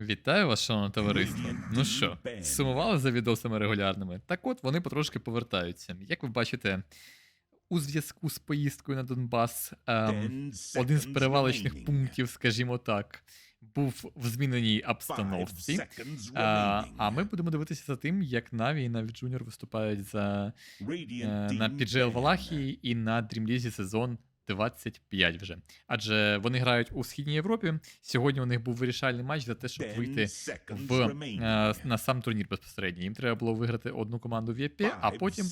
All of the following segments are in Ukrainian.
Вітаю вас, шановне товариство. Ну що, сумували за відосами регулярними? Так от вони потрошки повертаються. Як ви бачите, у зв'язку з поїздкою на Донбас, ем, один з перевалочних пунктів, скажімо так, був в зміненій обстановці. А, а ми будемо дивитися за тим, як Наві і навіть Джуніор виступають за е, на PGL Валахії і на Дрімлізі сезон 25 вже. Адже вони грають у Східній Європі. Сьогодні у них був вирішальний матч за те, щоб вийти в, е, на сам турнір безпосередньо. Їм треба було виграти одну команду в ЄП, а потім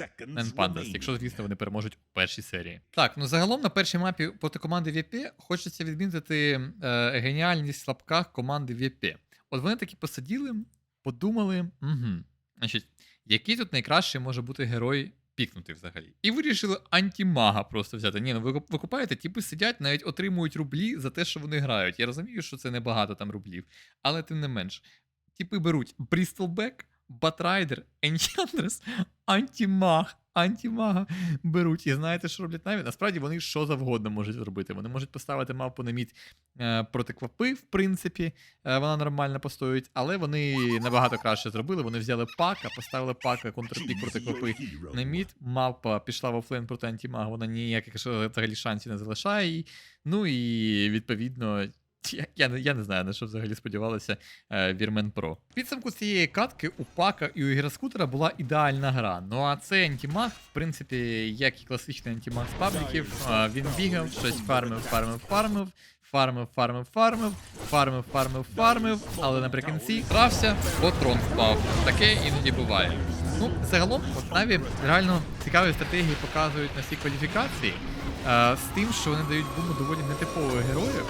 Пандас, якщо, звісно, вони переможуть у першій серії. Так, ну загалом на першій мапі проти команди ВП хочеться відмітити е, геніальність в слабках команди ВП. От вони таки посиділи, подумали, угу, значить, який тут найкращий може бути герой пікнути взагалі. І вирішили антімага просто взяти. Ні, ну ви, ви купаєте, типи сидять, навіть отримують рублі за те, що вони грають. Я розумію, що це небагато там рублів, але тим не менш. Типи беруть Брістелбек, Батрайдер, Enchantress, антімаг, антімага беруть. І знаєте, що роблять навіть? Насправді вони що завгодно можуть зробити. Вони можуть поставити мавпу на мід е, проти квапи, в принципі, е, вона нормально постоїть, але вони набагато краще зробили. Вони взяли пака, поставили пака контрпік проти квапи на мід. Мавпа пішла в офлейн проти антімага, вона ніяких взагалі шансів не залишає їй. Ну і відповідно. Я я, я не знаю, на що взагалі сподівалися е, Вірмен Про. Підсумку цієї катки у пака і у гіроскутера була ідеальна гра. Ну а цей антімаг, в принципі, як і класичний антімаг з пабліків, е, він бігав, щось фармив, фармив, фармив. Фармив, фармив, фармив, фармив, фармив, фармив, але наприкінці трався, бо трон впав. Таке іноді буває. Ну, загалом, от Наві реально цікаві стратегії показують на всі кваліфікації, а, з тим, що вони дають буму доволі нетипових героїв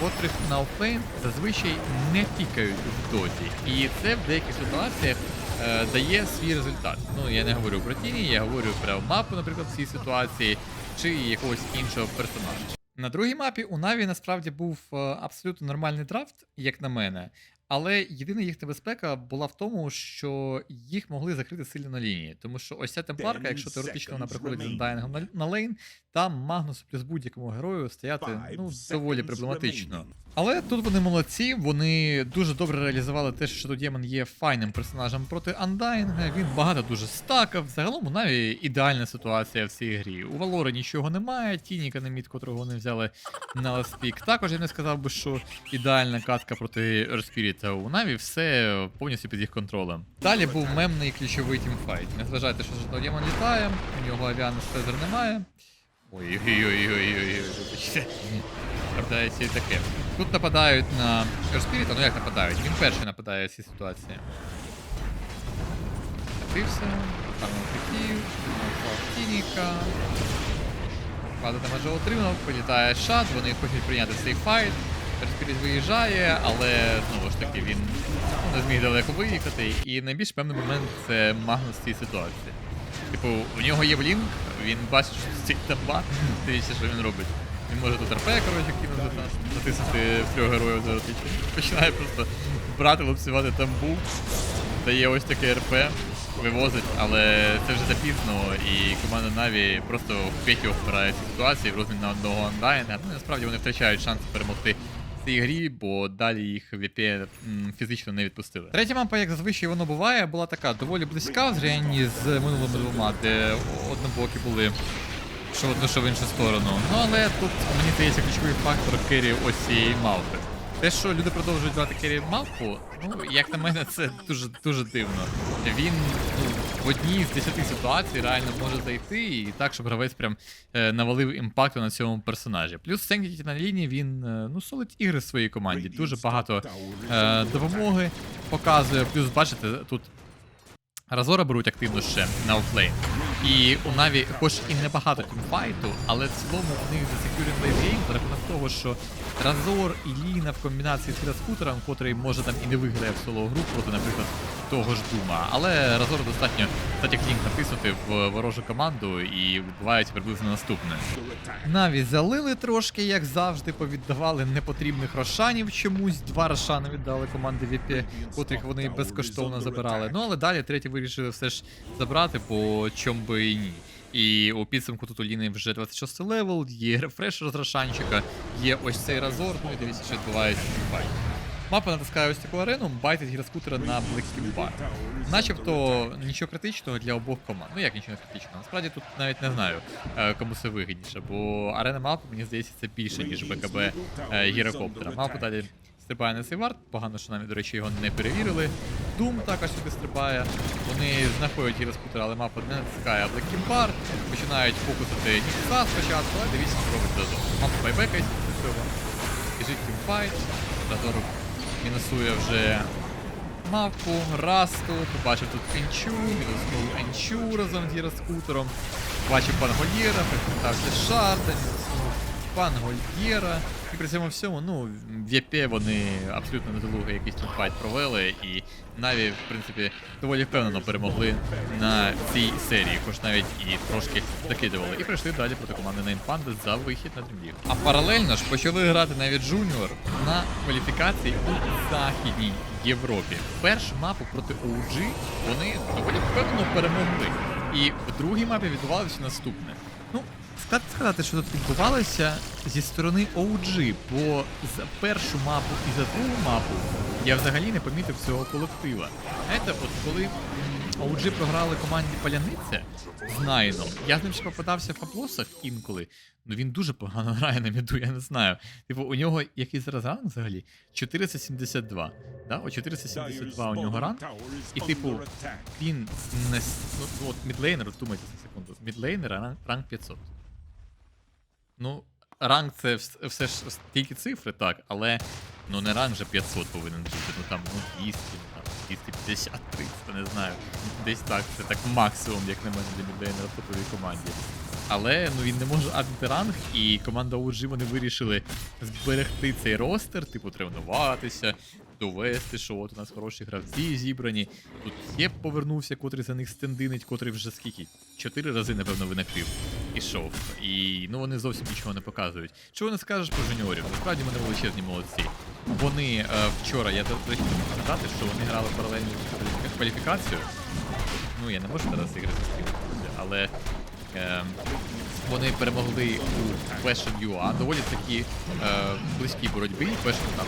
котрих на офлейн зазвичай не пікають в доті. І це в деяких ситуаціях е, дає свій результат. Ну, я не говорю про тіні, я говорю про мапу, наприклад, в цій ситуації, чи якогось іншого персонажа. На другій мапі у Наві насправді був е, абсолютно нормальний драфт, як на мене. Але єдина їх небезпека була в тому, що їх могли закрити сильно на лінії. Тому що ось ця темпларка, якщо теоретично вона приходить з Undying на, на лейн, там Магнусу плюс будь-якому герою стояти ну, доволі проблематично. Але тут вони молодці, вони дуже добре реалізували те, що Демон є файним персонажем проти Undying. Він багато дуже стакав. Загалом у Наві ідеальна ситуація в цій грі. У Валори нічого немає, Тініка на мід, котрого вони взяли на ласпік. Також я не сказав би, що ідеальна катка проти Ерспіріта. У Наві все повністю під їх контролем. Далі був мемний ключовий тімфайт. Не зважайте, що ж Демон літає, у нього авіанус Фезер немає. Ой-ой-ой-ой-ой, вибачте. Трапляється і таке. Тут нападають на Ерспіріта, ну як нападають? Він перший нападає в цій ситуації. Катився, гарно хотів, Тініка. Багато дамажа отримав, політає шат, вони хочуть прийняти цей файт. Ерспіріт виїжджає, але знову ж таки він не зміг далеко виїхати. І найбільш певний момент це Магнус в цій ситуації. Типу, у нього є блінк, він бачить, що стільки тамба, дивіться, що він робить. Він може тут РП, коротше, кинути нас, натиснути трьох героїв за ротичку. Починає просто брати, лупцювати тамбу, дає ось таке РП, вивозить, але це вже запізно, і команда Наві просто в п'ятьох вмирає в цій ситуації в розмін на одного андайна. Ну, насправді вони втрачають шанс перемогти цій грі, бо далі їх ВП фізично не відпустили. Третя мапа, як зазвичай воно буває, була така доволі близька в зрівнянні з минулими двома, де однобокі були що в одну, що в іншу сторону. Ну але тут мені здається ключовий фактор кері ось цієї мавпи. Те, що люди продовжують брати кері мавпу, ну як на мене, це дуже дуже дивно. Він ну, в одній з десяти ситуацій реально може зайти і так, щоб гравець прям е, навалив імпакту на цьому персонажі. Плюс Сенкіті на лінії він е, ну солить ігри своїй команді. Дуже багато е, допомоги показує. Плюс, бачите, тут Разора беруть активно ще на офлейн. І у Наві, хоч і небагато тімфайту, але в цілому в них засекюрен того, що Разор і Ліна в комбінації з Хіраскутером, котрий може там і не виграє в соло гру проти, наприклад, того ж Дума. Але Разор достатньо статік лінк натиснути в ворожу команду і відбувається приблизно наступне. Наві залили трошки, як завжди, повіддавали непотрібних рошанів чомусь. Два рошани віддали команди VP, котрих вони безкоштовно забирали. Ну але далі третій вирішили все ж забрати, бо чом би і ні. І у підсумку тут у Ліни вже 26 левел, є рефрешер з Рошанчика, є ось цей разор, ну і дивіться, що відбувається в файті. Мапа натискає ось таку арену, байтить гіроскутера на Black Bar. Начебто нічого критичного для обох команд. Ну як нічого не критичного? Насправді тут навіть не знаю, е, кому це вигідніше, бо арена мапи, мені здається, це більше, ніж БКБ е, гірокоптера. Мапа далі стрибає на цей варт, погано, що навіть, до речі, його не перевірили. Doom також сюди стрибає. Вони знаходять гіроскутера, але мапа не натискає Bar, починають фокусити Нікса спочатку, але дивіться, що робить Дозор. Мапа після цього. Біжить тімфайт, Дозор мінусує вже мавку, расту, побачив тут Енчу, мінуснув Енчу разом з гіроскутером. Бачив пан Гольєра, прикрутався шарта, мінуснув пан Гольєра. І при цьому всьому, ну, в ЄП вони абсолютно недолугий якийсь тут файт провели, і Наві, в принципі, доволі впевнено перемогли на цій серії, хоч навіть і трошки закидували. І прийшли далі проти команди Nine Pandas за вихід на Dream А паралельно ж почали грати навіть Junior на кваліфікації у Західній Європі. Першу мапу проти OG вони доволі впевнено перемогли. І в другій мапі відбувалося наступне. Ну, складно сказати, що тут відбувалося зі сторони OG, бо за першу мапу і за другу мапу я взагалі не помітив цього колектива. Знаєте, от коли OG програли команді Паляниця з Найном, я з ним ще попадався в фаплосах інколи. Ну він дуже погано грає на міду, я не знаю. Типу, у нього який зараз ранг взагалі? 472. Да? О 472 у нього ранг. І типу, він не ну, от мідлейнер, от думайте за секунду. Мідлейнера ранг 500. Ну, ранг це все ж тільки цифри, так, але ну не ранг же 500 повинен бути. Ну там ну 200, ну, там 250, 300, не знаю. Десь так, це так максимум, як на мене для мідлейнера в топовій команді. Але ну він не може адити ранг, і команда OG вони вирішили зберегти цей ростер, типу тренуватися, довести, що от у нас хороші гравці зібрані. Тут є повернувся, котрий за них стендинить, котрий вже скільки? Чотири рази, напевно, винакрив. Ішов. І ну вони зовсім нічого не показують. Чого не скажеш про жуніорів? Насправді вони величезні молодці. Вони е, вчора, я речі, сказати, що вони грали паралельно кваліфікацію. Ну, я не можу зараз ігри зустріти, але. Е, вони перемогли у Fashion UA, доволі такі е, близькій боротьбі. Fashion там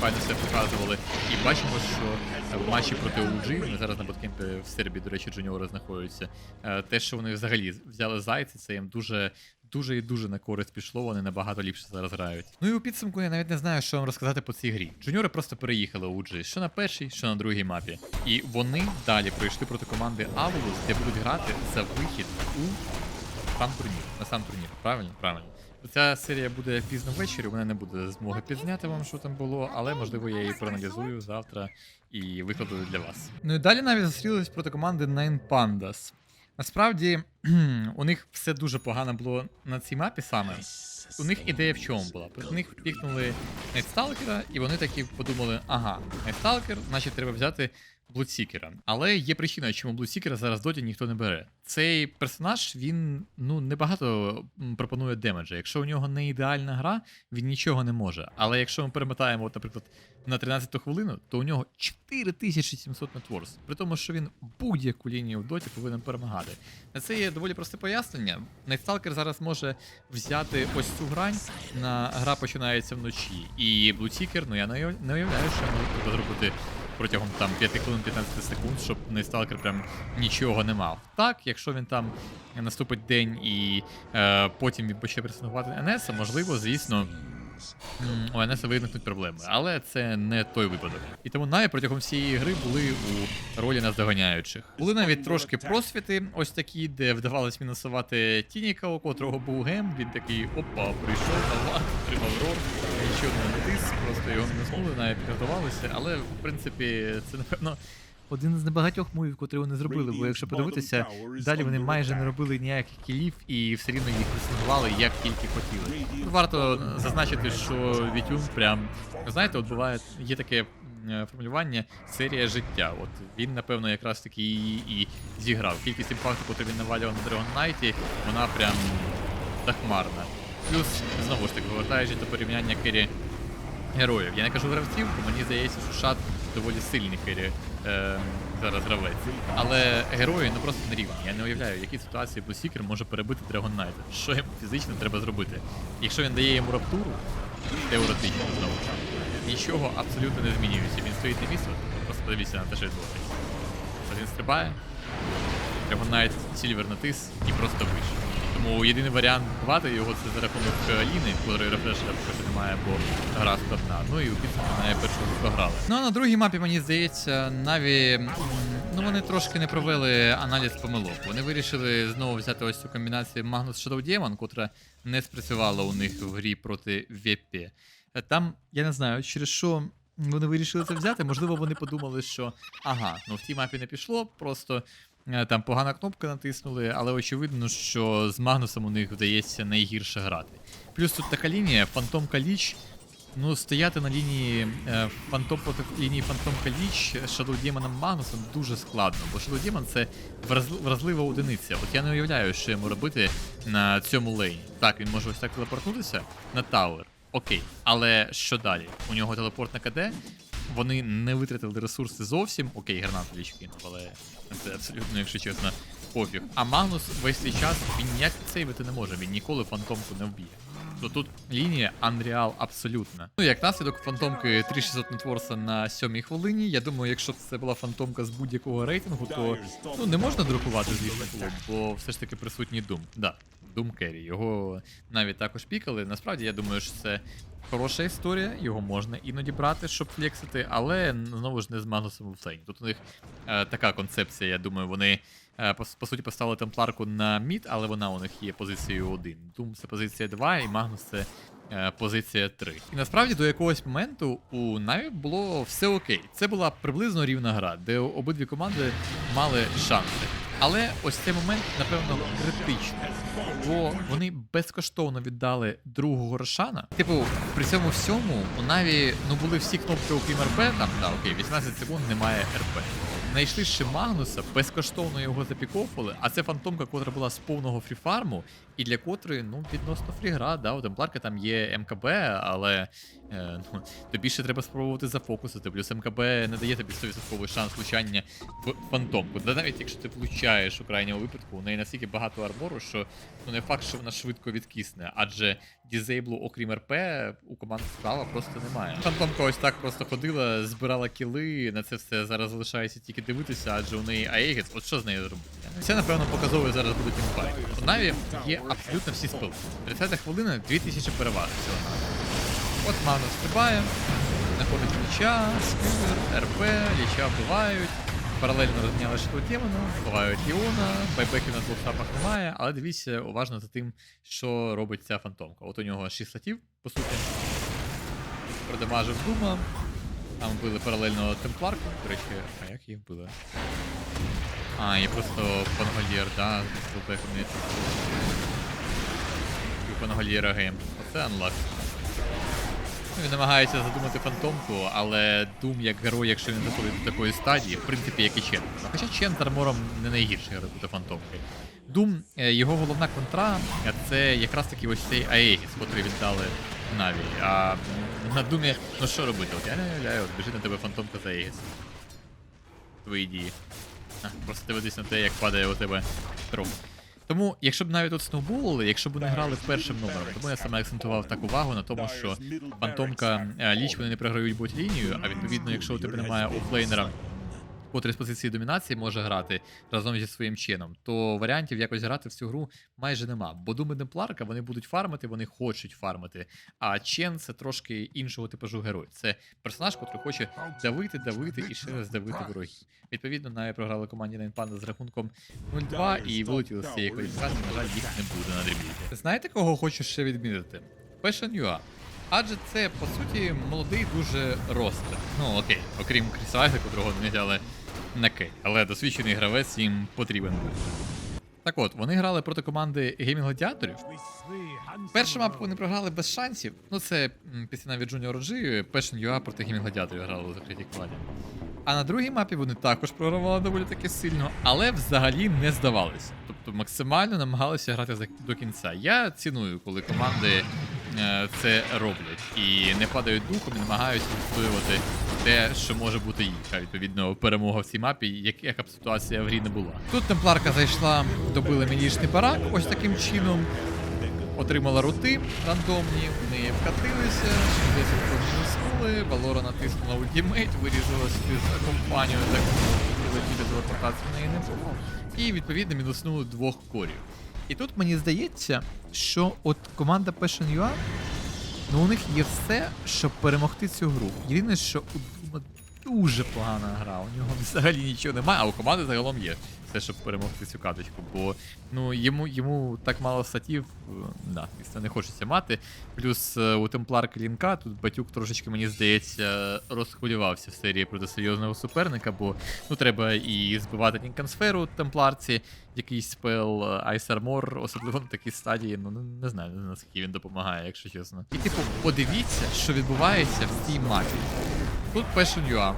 файно все показували. І бачимо, що в матчі проти OG, вони зараз на боткемпі в Сербії, до речі, джуніори знаходяться. Е, те, що вони взагалі взяли зайці, це їм дуже. Дуже і дуже на користь пішло, вони набагато ліпше зараз грають. Ну і у підсумку я навіть не знаю, що вам розказати по цій грі. Джуніори просто переїхали у OG, що на першій, що на другій мапі. І вони далі прийшли проти команди Аволус, де будуть грати за вихід у сам турнір. На сам турнір, правильно? Правильно. Ця серія буде пізно ввечері, у мене не буде змоги підзняти вам, що там було, але можливо я її проаналізую завтра і викладу для вас. Ну і далі навіть зустрілись проти команди Nine Pandas. Насправді, у них все дуже погано було на цій мапі саме. У них ідея в чому була? У них пікнули Найтсталкера, і вони такі подумали: ага, Найтсталкер, значить треба взяти Блудсікера. Але є причина, чому Блудсікера зараз доті ніхто не бере. Цей персонаж він ну небагато пропонує демеджа. Якщо у нього не ідеальна гра, він нічого не може. Але якщо ми перемотаємо, от, наприклад, на 13-ту хвилину, то у нього 4700 нетворс. При тому, що він будь-яку лінію в доті повинен перемагати. На це є доволі просте пояснення. Найтсталкер зараз може взяти ось цю грань. На гра починається вночі. І Блудсікер, ну я не уявляю, що може зробити протягом там 5 хвилин 15 секунд, щоб Найтсталкер прям нічого не мав. Так, якщо він там наступить день і е, потім він почне пресингувати Енеса, можливо, звісно. У Енеса виникнуть проблеми, але це не той випадок. І тому Наї протягом всієї гри були у ролі наздоганяючих. Були навіть трошки просвіти, ось такі, де вдавалось мінусувати Тініка, у котрого був гем. Він такий опа, прийшов на лад, тримав рор, нічого не натис, просто його мінуснули, навіть підготувалися. Але в принципі це напевно. Один з небагатьох мувів, котрі вони зробили, бо якщо подивитися, далі вони майже не робили ніяких кілів і все рівно їх пресингували як тільки хотіли. Варто зазначити, що Вітюн прям, знаєте, от буває, є таке формулювання серія життя. От він, напевно, якраз таки і, і зіграв. Кількість імпакту, котрий він навалював на Dragon Knight, вона прям захмарна. Плюс, знову ж таки, повертаючись до порівняння Кері героїв. Я не кажу гравців, бо мені здається, що шат доволі сильний Кері е, зараз гравець. Але герої ну просто не рівні. Я не уявляю, в якій ситуації Блусікер може перебити Dragon Knight. Що йому фізично треба зробити? Якщо він дає йому раптуру, теоретично знову ж, нічого абсолютно не змінюється. Він стоїть на місці, просто подивіться на те, що відбувається. Він стрибає, Dragon Knight Silver натис і просто вийшов. Тому єдиний варіант бувати його це за рахунок е, Ліни, котрої рефрешера поки що немає, бо гра складна. Ну і у підсумку на першу програли. Ну а на другій мапі, мені здається, Наві ну вони трошки не провели аналіз помилок. Вони вирішили знову взяти ось цю комбінацію Magnus Shadow Demon, котра не спрацювала у них в грі проти Веппі. Е, Там, я не знаю, через що вони вирішили це взяти. Можливо, вони подумали, що ага, ну в тій мапі не пішло, просто там погана кнопка натиснули, але очевидно, що з Магнусом у них вдається найгірше грати. Плюс тут така лінія, Фантом Каліч. Ну, стояти на лінії е, фантом проти лінії Фантом Каліч Shadow Демоном Магнусом дуже складно, бо Shadow Demon це вразлива одиниця. От я не уявляю, що йому робити на цьому лейні. Так, він може ось так телепортнутися на Тауер. Окей, але що далі? У нього телепорт на КД. Вони не витратили ресурси зовсім. Окей, гранату ліч але це абсолютно, якщо чесно, пофіг. А Магнус весь цей час він ніяк сейвити не може, він ніколи фантомку не вб'є. То тут лінія Unreal абсолютно. Ну, як наслідок фантомки 3600 нетворса на сьомій хвилині. Я думаю, якщо це була фантомка з будь-якого рейтингу, то ну не можна друкувати, звісно, було, бо все ж таки присутній Doom. Да, Керрі. Його навіть також пікали. Насправді я думаю, що це хороша історія, його можна іноді брати, щоб флексити, але знову ж не з Магнусом в флейні. Тут у них е, така концепція, я думаю, вони. е, По, по суті, поставили темпларку на мід, але вона у них є позицією 1. Doom це позиція 2, і Магнус це е, позиція 3. І насправді до якогось моменту у Наві було все окей. Це була приблизно рівна гра, де обидві команди мали шанси. Але ось цей момент, напевно, критичний. Бо вони безкоштовно віддали другого Рошана. Типу, при цьому всьому у Наві ну були всі кнопки окрім РП, там, да, окей, 18 секунд немає РП. Знайшли ще Магнуса, безкоштовно його запіковували, а це фантомка, котра була з повного фріфарму, і для котрої, ну, відносно фрігра, да, у Темпларка там є МКБ, але е, ну, тобі ще треба спробувати зафокусити. Плюс МКБ не дає тобі 100% шанс влучання в фантомку. Да навіть якщо ти влучаєш у крайньому випадку, у неї настільки багато армору, що ну не факт, що вона швидко відкисне, адже дізейблу, окрім РП, у команди справа просто немає. Фантомка ось так просто ходила, збирала кіли, на це все зараз залишається тільки дивитися, адже у неї Аегіс, от що з нею зробити? Це, напевно, показовує зараз буде тімфайт. У Наві є абсолютно всі спили. 30 хвилина 2000 переваг всього. От Магнус стрибає, знаходить ліча, сквір, РП, ліча вбивають. Паралельно розміняли шиту демона, вбивають Іона, байбеків на двох сапах немає, але дивіться уважно за тим, що робить ця фантомка. От у нього 6 слотів, по суті. Продамажив Дума. Там вбили паралельно темпларку, до речі, а як їх вбили? А, є просто пангольєр, да, з байбеком не пангольєра гейм. Оце анлак. Він намагається задумати фантомку, але Дум як герой, якщо він доходить до такої стадії, в принципі, як і Чен. Ну, Хоча Чен з армором не найгірший герой бути фантомкою. Дум, е, його головна контра е, це якраз таки ось цей Аегіс, котрий віддали Наві. А на Думі, ну що робити? От я не уявляю, от біжить на тебе фантомка з Аегіс. Твої дії. А, Просто дивитись на те, як падає у тебе труп. Тому, якщо б навіть от сноуболили, якщо б вони грали першим номером, тому я саме акцентував так увагу на тому, що фантомка е, ліч вони не програють бот лінію, а відповідно, якщо у тебе немає офлейнера, котрий з позиції домінації може грати разом зі своїм чином, то варіантів якось грати в цю гру майже нема. Бо думи Демпларка вони будуть фармити, вони хочуть фармити. А Чен це трошки іншого типажу герой. Це персонаж, котрий хоче давити, давити і ще раз давити ворогів. Відповідно, навіть програли команді Найнпанда з рахунком 0-2 і вилетіли з цієї кваліфікації. На жаль, їх не буде на дрібніті. Знаєте, кого хочу ще відмітити? UA. Адже це, по суті, молодий дуже ростер. Ну окей, окрім Крісайза, котрого не взяли на кей. Але досвідчений гравець їм потрібен. Так от, вони грали проти команди Gaming Гладіаторів. Першу мапу вони програли без шансів. Ну, це після навіть Junior OG, Passion UA проти Gaming Гладіаторів грали у закритій кладі. А на другій мапі вони також програвали доволі таки сильно, але взагалі не здавалися. Тобто максимально намагалися грати до кінця. Я ціную, коли команди е, це роблять і не падають духом і намагаються відстоювати те, що може бути їх. А відповідно, перемога в цій мапі, як, яка б ситуація в грі не була. Тут темпларка зайшла, добили мінішний барак ось таким чином. отримала рути рандомні, в неї вкатилися, 10 мінуснули, Валора натиснула ультимейт, вирізала за компанію, так летіти телепортації в неї не було. І відповідно мінуснули двох корів. І тут мені здається, що от команда Passion.ua, ну у них є все, щоб перемогти цю гру. Єдине, що у дуже погана гра, у нього взагалі нічого немає, а у команди загалом є все, щоб перемогти цю каточку. Бо ну, йому, йому так мало статів, е, да, звісно, не хочеться мати. Плюс е, у Темпларка Лінка тут батюк трошечки, мені здається, розхвилювався в серії проти серйозного суперника, бо ну, треба і збивати Нінкансферу Темпларці, якийсь спел е, Ice Armor, особливо на такій стадії, ну не знаю, наскільки він допомагає, якщо чесно. І типу, подивіться, що відбувається в цій мапі. Тут Passion UA.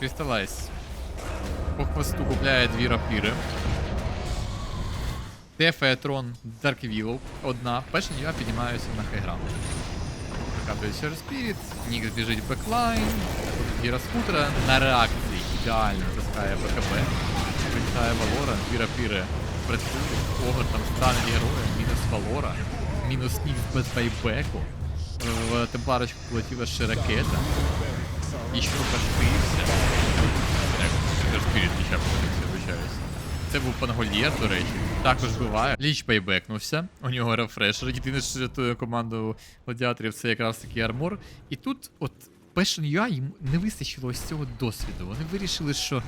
Crystallize. По хвосту купляє дві рапіри. Дефає трон Dark Willow. Одна. Passion UA піднімаються на хайграунд. Через Spirit, Нікс біжить в беклайн, Гіра скутера на реакції ідеально пускає БКБ. Вилітає Валора, дві рапіри працює, Огр там стане героєм, мінус Валора, мінус Нікс без байбеку. В темпларочку полетіла ще ракета. І що пошпився. Як Спіріт ще подивився, вибачаюсь. Це був Пангольєр, до речі. Також буває. Ліч байбекнувся. У нього рефрешер. Єдине, що рятує команду гладіаторів, це якраз такий армор. І тут, от, Passion UA їм не вистачило ось цього досвіду. Вони вирішили, що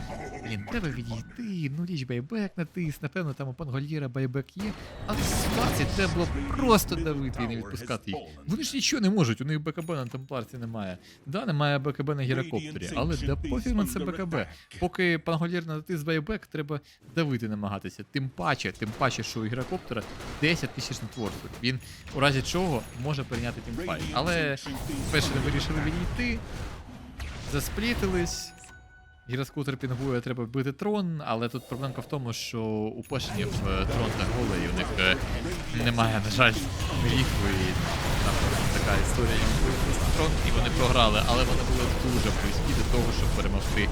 блін, треба відійти, ну ліч байбек натис, напевно, там у Пангольєра байбек є. Але в ситуації треба було просто давити і не відпускати їх. Вони ж нічого не можуть, у них БКБ на темпларці немає. Да, немає БКБ на гірокоптері, але да на це БКБ. Поки Пангольєр натис байбек, треба давити намагатися. Тим паче, тим паче, що у гірокоптера 10 тисяч нетворку. Він у разі чого може прийняти тімфайт. Але перше не вирішили відійти, засплітились. Гіроскутер пінгує, треба вбити трон, але тут проблемка в тому, що у пошенів е, трон та голий, у них е, немає, на жаль, ріху, і там така історія їм трон, і вони програли, але вони були дуже близькі до того, щоб перемогти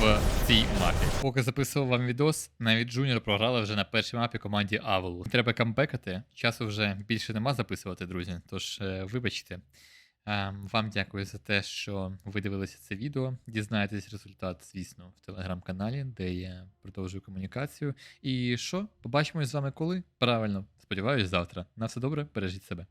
в цій мапі. Поки записував вам відос, навіть Джуніор програли вже на першій мапі команді Авелу. Треба камбекати, часу вже більше нема записувати, друзі, тож е, вибачте. Ем, Вам дякую за те, що ви дивилися це відео. Дізнаєтесь результат, звісно, в телеграм-каналі, де я продовжую комунікацію. І що? Побачимось з вами коли? Правильно, сподіваюсь, завтра. На все добре, бережіть себе.